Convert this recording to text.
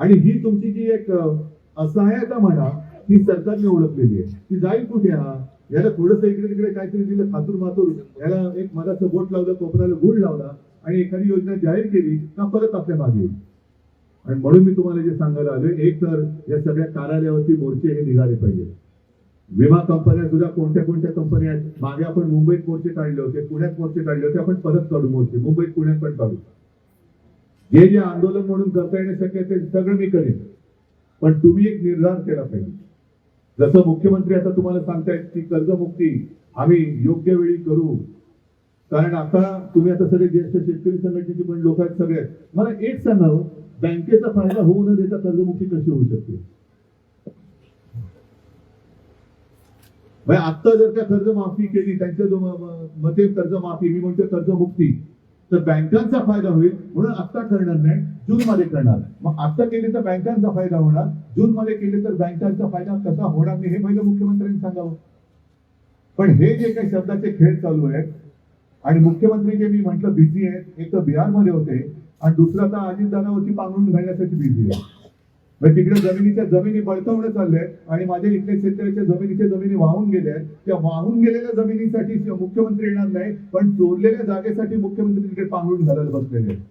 आणि ही तुमची जी एक असहायता म्हणा ही सरकारने ओळखलेली आहे. ती जाईल कुठे हा? याला थोडस इकडे तिकडे काहीतरी दिलं खातूर मातूर याला एक मधाचं बोट लावलं कोपऱ्याला गुळ लावला आणि एखादी योजना जाहीर केली का परत आपल्या मागे येईल? आणि म्हणून मी तुम्हाला जे सांगायला आलोय एक तर या सगळ्या कार्यालयावरती मोर्चे हे निघाले पाहिजे. विमा कंपन्या सुद्धा कोणत्या कोणत्या कंपन्या आहेत? मागे आपण मुंबईत मोर्चे काढले होते पुण्यात मोर्चे काढले होते आपण परत काढू मोर्चे. मुंबईत पुण्यात पण काढू. जे जे आंदोलन म्हणून करता येणं ते सगळं मी करेन. पण तुम्ही एक निर्धार केला पाहिजे. जसं मुख्यमंत्री आता तुम्हाला सांगतायत की कर्जमुक्ती आम्ही योग्य वेळी करू. कारण आता तुम्ही आता सगळे ज्येष्ठ शेतकरी संघटनेचे पण लोक आहेत सगळे. मला एक सांगा हो, बँकेचा फायदा होऊ न देता कर्जमुक्ती कशी होऊ शकते? म्हणजे आता जर का कर्जमाफी केली त्यांच्या मते कर्जमाफी मी म्हणतो कर्जमुक्ती. तर बँकांचा फायदा होईल म्हणून आता करणार नाही जून मध्ये करणार मग आता केले तर बँकांचा फायदा होणार जून मध्ये केले तर बँकांचा फायदा कसा होणार नाही हे पहिलं मुख्यमंत्र्यांनी सांगावं. पण हे जे काही शब्दाचे खेळ चालू आहेत आणि मुख्यमंत्री जे मी म्हटलं बिझी आहेत एक तर बिहारमध्ये होते आणि दुसरं आता अजितदादावरती पांघरून घालण्यासाठी बिझी आहे तिकडे जमिनीच्या जमिनी बळकावणं चाललंय आणि माझ्या इथल्या शेतकऱ्याच्या जमिनीच्या जमिनी वाहून गेल्या त्या वाहून गेलेल्या जमिनीसाठी मुख्यमंत्री येणार नाही पण चोरलेल्या जागेसाठी मुख्यमंत्री तिकडे पांघरून घालायला बसलेले आहेत.